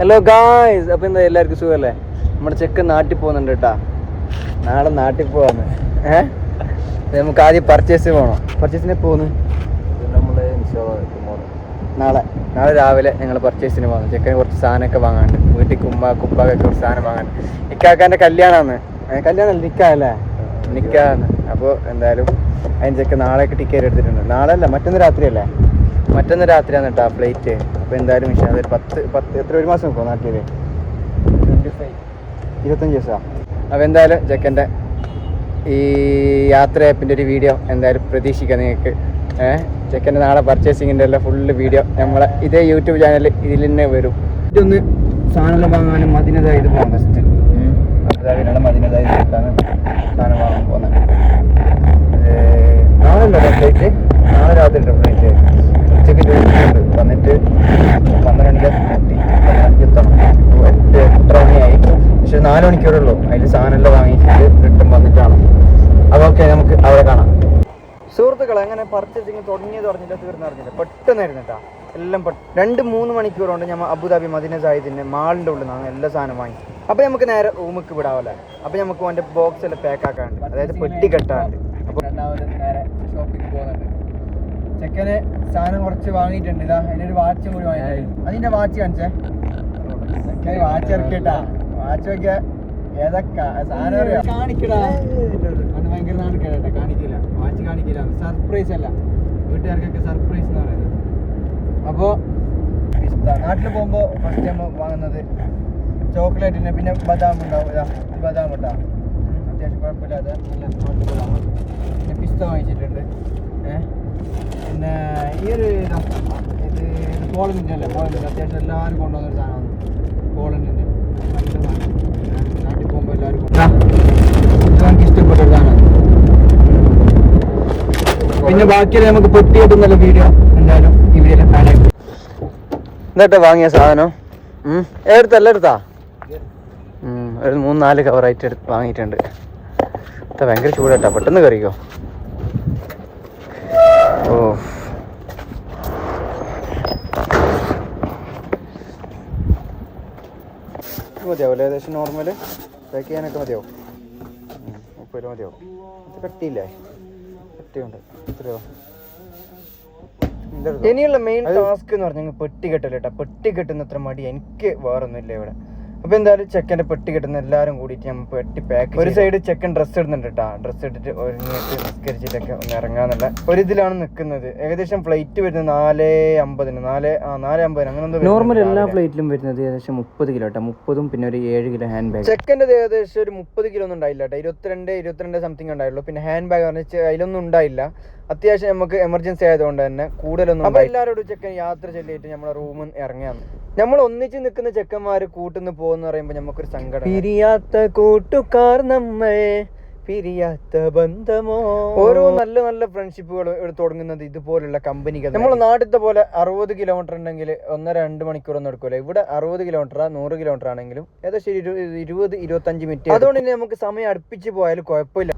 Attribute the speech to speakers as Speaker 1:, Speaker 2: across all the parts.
Speaker 1: Hello guys അപ്പൊ എന്താ എല്ലാവർക്കും സുഖമല്ലേ? നമ്മുടെ ചെക്ക് നാട്ടിൽ പോകുന്നുണ്ട് കേട്ടാ. നാളെ നാട്ടിൽ പോവാന്ന്. ഏഹ് നമുക്ക് ആദ്യം പർച്ചേസ് പോകണം പർച്ചേസിന്
Speaker 2: പോകുന്നു
Speaker 1: നാളെ. നാളെ രാവിലെ ഞങ്ങൾ പർച്ചേസിന് പോകുന്നു ചെക്കന് കുറച്ച് സാധനമൊക്കെ വാങ്ങാണ്ട് വീട്ടിൽ കുമ്പ കുപ്പാക്കൊക്കെ കുറച്ച് സാധനം വാങ്ങാൻ ഇക്കാക്കാന്റെ കല്യാണമാണ് കല്യാണം നിൽക്കാല്ലേ നിൽക്കാന്ന് അപ്പോൾ എന്തായാലും അതിന് ചെക്ക് നാളെയൊക്കെ ടിക്കറ്റ് എടുത്തിട്ടുണ്ട്. നാളെ അല്ല മറ്റൊന്ന് രാത്രിയല്ലേ? മറ്റൊന്ന് രാത്രിയാണ് കേട്ടോ ആ ഫ്ലൈറ്റ് അപ്പോൾ എന്തായാലും വിഷയം അതൊരു പത്ത് പത്ത് എത്ര ഒരു മാസം നിൽക്കുമോ നാട്ടിൽ
Speaker 2: ഫൈവ്
Speaker 1: ഇരുപത്തഞ്ച് ദിവസമാണ് അപ്പോൾ എന്തായാലും ചെക്കന്റെ ഈ യാത്ര ആപ്പിന്റെ ഒരു വീഡിയോ എന്തായാലും പ്രതീക്ഷിക്കാം നിങ്ങൾക്ക്. ഏഹ് ചെക്കന്റെ നാളെ പർച്ചേസിങ്ങിന്റെ എല്ലാം ഫുള്ള് വീഡിയോ നമ്മളെ ഇതേ യൂട്യൂബ് ചാനൽ ഇതിൽ തന്നെ വരും. ഇതൊന്ന് സാധനം വാങ്ങാനും മതിനതായി ഇത് പോകാം ബെസ്റ്റ് അബുദാബിയിലാണ് മതിനതായി നിൽക്കാണ് സാധനം വാങ്ങാൻ പോകുന്നത് നാല് മണിക്കൂറേ ഉള്ളൂ അതിൽ സാധനമെല്ലാം വാങ്ങിച്ചിട്ട് റിട്ടേൺ വന്നിട്ടാണ്. അപ്പോൾ ഓക്കെ നമുക്ക് അവിടെ കാണാം. സുഹൃത്തുക്കൾ അങ്ങനെ പർച്ചേസിങ് തുടങ്ങിയത് പറഞ്ഞില്ല തീർന്നറിഞ്ഞില്ല പെട്ടെന്നായിരുന്നു കേട്ടോ. എല്ലാം പെട്ടെന്ന് രണ്ട് മൂന്ന് മണിക്കൂർ കൊണ്ട് നമ്മൾ അബുദാബി മദീന സാഹിദിന്റെ മാളിന്റെ ഉള്ളിൽ നിന്നാണ് എല്ലാ സാധനം വാങ്ങി. അപ്പോൾ നമുക്ക് നേരെ റൂമിക്ക് വിടാവല്ലേ? അപ്പോൾ നമുക്ക് അവന്റെ ബോക്സ് എല്ലാം പാക്ക് ആക്കാണ്ട് അതായത് പെട്ടി കെട്ടാണ്ട് അപ്പോൾ രണ്ടാമത് നേരെ ഷോപ്പിംഗ് പോകുന്നുണ്ട്. ചെക്കന് സാധനം കുറച്ച് വാങ്ങിയിട്ടുണ്ട്. ഇതാ ഒരു വാച്ചും കൂടി വാങ്ങിയിട്ടുണ്ട്. അതിന്റെ വാച്ച് കാണിച്ചേ. വാച്ച് ഇറക്കിട്ടാ വാച്ച് ഒക്കെ ഏതൊക്കെ സാധനം അറിയാം? കാണിക്കടാ. ഭയങ്കര നാണിക്കേടാ കാണിക്കില്ല. വാച്ച് കാണിക്കില്ല. സർപ്രൈസ് അല്ല. വീട്ടുകാർക്കൊക്കെ സർപ്രൈസ് എന്ന് പറയുന്നത്. അപ്പോൾ നാട്ടിൽ പോകുമ്പോൾ ഫസ്റ്റ് ടൈം വാങ്ങുന്നത് ചോക്ലേറ്റിന് പിന്നെ ബദാം ഉണ്ടാവും. ബദാം ഉണ്ടാവും അത്യാവശ്യം കുഴപ്പമില്ലാതെ നല്ല അടിപൊളിയാണ്. പിന്നെ പിസ്ത വാങ്ങിച്ചിട്ടുണ്ട്. പിന്നെ ഈ ഒരു ഇതാ ഇത് പോളണ്ടിന്റെ അല്ലേ? പോളണ്ടിന്റെ അത്യാവശ്യം എല്ലാവരും കൊണ്ടുവന്നൊരു സാധനമാണ് പോളണ്ടിന്റെ പിന്നെ ബാക്കി നമുക്ക് പൊട്ടി കിട്ടുന്നല്ല വീഡിയോ എന്തായാലും ഈ എന്നിട്ട് വാങ്ങിയ സാധനം? എടുത്തല്ല എടുത്താ? ഒരു മൂന്ന് നാല് കവറായിട്ട് എടുത്ത് വാങ്ങിയിട്ടുണ്ട്. ഭയങ്കര ചൂടാട്ടാ. പെട്ടെന്ന് കറിക്കോ? ഓ. മതിയാവും ഏകദേശം നോർമൽ പാക്ക് ചെയ്യാനൊക്കെ മതിയാവും. മുപ്പത് രൂപ മതിയാവും. ഇത് കട്ടിയില്ലേ? കട്ടിയുണ്ട്. എത്രയോ ഇനിയുള്ള മെയിൻ ടാസ്ക് എന്ന് പറഞ്ഞാൽ പെട്ടി കെട്ടൽ കേട്ടോ. പെട്ടി കെട്ടുന്ന അത്ര മടി എനിക്ക് വേറൊന്നുമില്ല ഇവിടെ. അപ്പൊ എന്തായാലും ചെക്കന്റെ പെട്ടി കിട്ടുന്ന എല്ലാരും കൂടിയിട്ട് നമ്മ പെട്ടി പാക്ക് ഒരു സൈഡ് ചെക്കൻ ഡ്രസ്സ് ഇടുന്നുണ്ട് കേട്ടോ ഡ്രസ്സ് ഇട്ടിട്ട് ഒരുങ്ങിയിട്ട് നിസ്കരിച്ചിട്ടൊക്കെ ഒന്ന് ഇറങ്ങാന്നുള്ള ഒരു ഇതിലാണ് നിൽക്കുന്നത് ഏകദേശം ഫ്ലൈറ്റ് വരുന്നത് നാല് അമ്പതിന്. നാല് ആ നാല് അമ്പതിന്. അങ്ങനെ
Speaker 2: നോർമൽ എല്ലാ ഫ്ലൈറ്റിലും വരുന്നത് ഏകദേശം മുപ്പത് കിലോ കേട്ടോ മുപ്പതും പിന്നെ ഒരു ഏഴ് കിലോ ഹാൻഡ് ബാഗ്
Speaker 1: ചെക്കന്റെ ഏകദേശം ഒരു മുപ്പത് കിലോ ഒന്നും ഉണ്ടായില്ല കേട്ടോ ഇരുപത്തിരണ്ട് ഇരുപത്തിരണ്ട് സംതിങ് ഉണ്ടായുള്ളൂ. പിന്നെ ഹാൻഡ് ബാഗ് പറഞ്ഞ അതിലൊന്നും ഉണ്ടായില്ല. അത്യാവശ്യം നമുക്ക് എമർജൻസി ആയതുകൊണ്ട് തന്നെ കൂടുതലൊന്നും അപ്പൊ എല്ലാവരോടും ചെക്കൻ യാത്ര ചൊല്ലിയിട്ട് നമ്മുടെ റൂമിൽ ഇറങ്ങിയാണ് നമ്മൾ ഒന്നിച്ച് നിൽക്കുന്ന ചെക്കന്മാര് കൂട്ടുന്ന് പോകുന്ന പറയുമ്പോൾ നമുക്കൊരു സങ്കടം. പിരിയാത്ത കൂട്ടുകാർ നമ്മൾ പിരിയാത്ത ബന്ധമോ? ഓരോ നല്ല നല്ല ഫ്രണ്ട്ഷിപ്പുകൾ തുടങ്ങുന്നത് ഇതുപോലുള്ള കമ്പനികൾ നമ്മൾ നാട്ടിലത്തെ പോലെ അറുപത് കിലോമീറ്റർ ഉണ്ടെങ്കിൽ ഒന്നര രണ്ട് മണിക്കൂറൊന്നും എടുക്കില്ല ഇവിടെ അറുപത് കിലോമീറ്റർ നൂറ് കിലോമീറ്റർ ആണെങ്കിലും ഏകദേശം ഇരുപത് ഇരു- ഇരുപത് ഇരുപത്തഞ്ച് മിനിറ്റ് അതുകൊണ്ട് തന്നെ നമുക്ക് സമയം അടുപ്പിച്ച് പോയാലും കുഴപ്പമില്ല.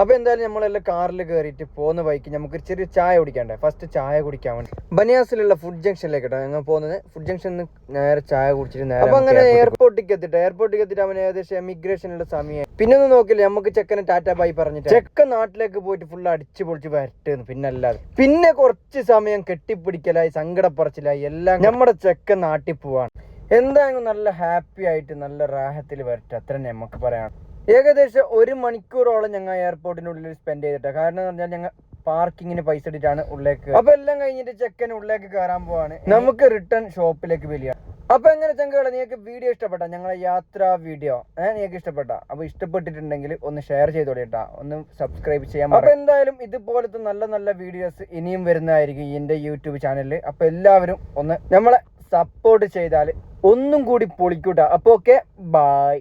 Speaker 1: അപ്പൊ എന്തായാലും നമ്മളെല്ലാം കാറിൽ കയറിയിട്ട് പോകുന്ന ബൈക്ക് നമുക്ക് ഒരു ചെറിയ ചായ കുടിക്കണ്ടേ ഫസ്റ്റ് ചായ കുടിക്കാൻ വേണ്ടി. ബനിയാസിലുള്ള ഫുഡ് ജംഗ്ഷനിലേക്ക് കേട്ടോ ഞങ്ങൾ പോകുന്നത്. ഫുഡ് ജംഗ്ഷനിൽ നേരെ ചായ കുടിച്ചിട്ട് നേരെ അപ്പൊ അങ്ങനെ എയർപോർട്ടിലേക്ക് എത്തിയിട്ട് എയർപോർട്ടിലേക്ക് എത്തിയിട്ട് അവൻ ഏകദേശം എമിഗ്രേഷനുള്ള സമയം. പിന്നെ ഒന്നും നോക്കില്ല നമുക്ക് ചെക്കനെ ടാറ്റ ബൈ പറഞ്ഞിട്ട് ചെക്ക നാട്ടിലേക്ക് പോയിട്ട് ഫുൾ അടിച്ചു പൊളിച്ച് വരട്ടെന്ന് പിന്നെ അല്ലാതെ പിന്നെ കുറച്ച് സമയം കെട്ടിപ്പിടിക്കലായി സങ്കടപ്പറച്ചിലായി എല്ലാം നമ്മുടെ ചെക്ക നാട്ടിൽ പോവാണ്. എന്തായാലും നല്ല ഹാപ്പി ആയിട്ട് നല്ല റാഹത്തിൽ വരട്ടെ അത്ര തന്നെ നമുക്ക് പറയാം ഏകദേശം ഒരു മണിക്കൂറോളം ഞങ്ങൾ എയർപോർട്ടിന്റെ ഉള്ളിൽ സ്പെൻഡ് ചെയ്തിട്ട്. കാരണം എന്ന് പറഞ്ഞാൽ ഞങ്ങൾ പാർക്കിങ്ങിന് പൈസ ഇട്ടിട്ടാണ് ഉള്ളിലേക്ക് അപ്പൊ എല്ലാം കഴിഞ്ഞിട്ട് ചെക്കൻ ഉള്ളിലേക്ക് കയറാൻ പോവാണ്. നമുക്ക് റിട്ടേൺ ഷോപ്പിലേക്ക് വലിയ അപ്പൊ എങ്ങനെ ചങ്കുകളെ നിങ്ങൾക്ക് വീഡിയോ ഇഷ്ടപ്പെട്ട? ഞങ്ങളെ യാത്രാ വീഡിയോ ഏഹ് നിങ്ങൾക്ക് ഇഷ്ടപ്പെട്ട? അപ്പൊ ഇഷ്ടപ്പെട്ടിട്ടുണ്ടെങ്കിൽ ഒന്ന് ഷെയർ ചെയ്ത് ചെയ്തോളിട്ടാ ഒന്ന് സബ്സ്ക്രൈബ് ചെയ്യാൻ അപ്പൊ എന്തായാലും ഇതുപോലത്തെ നല്ല നല്ല വീഡിയോസ് ഇനിയും വരുന്നതായിരിക്കും എന്റെ യൂട്യൂബ് ചാനലിൽ അപ്പൊ എല്ലാവരും ഒന്ന് നമ്മളെ സപ്പോർട്ട് ചെയ്താൽ ഒന്നും കൂടി പൊളിക്കൂട്ട. അപ്പൊ ഓക്കെ ബായ്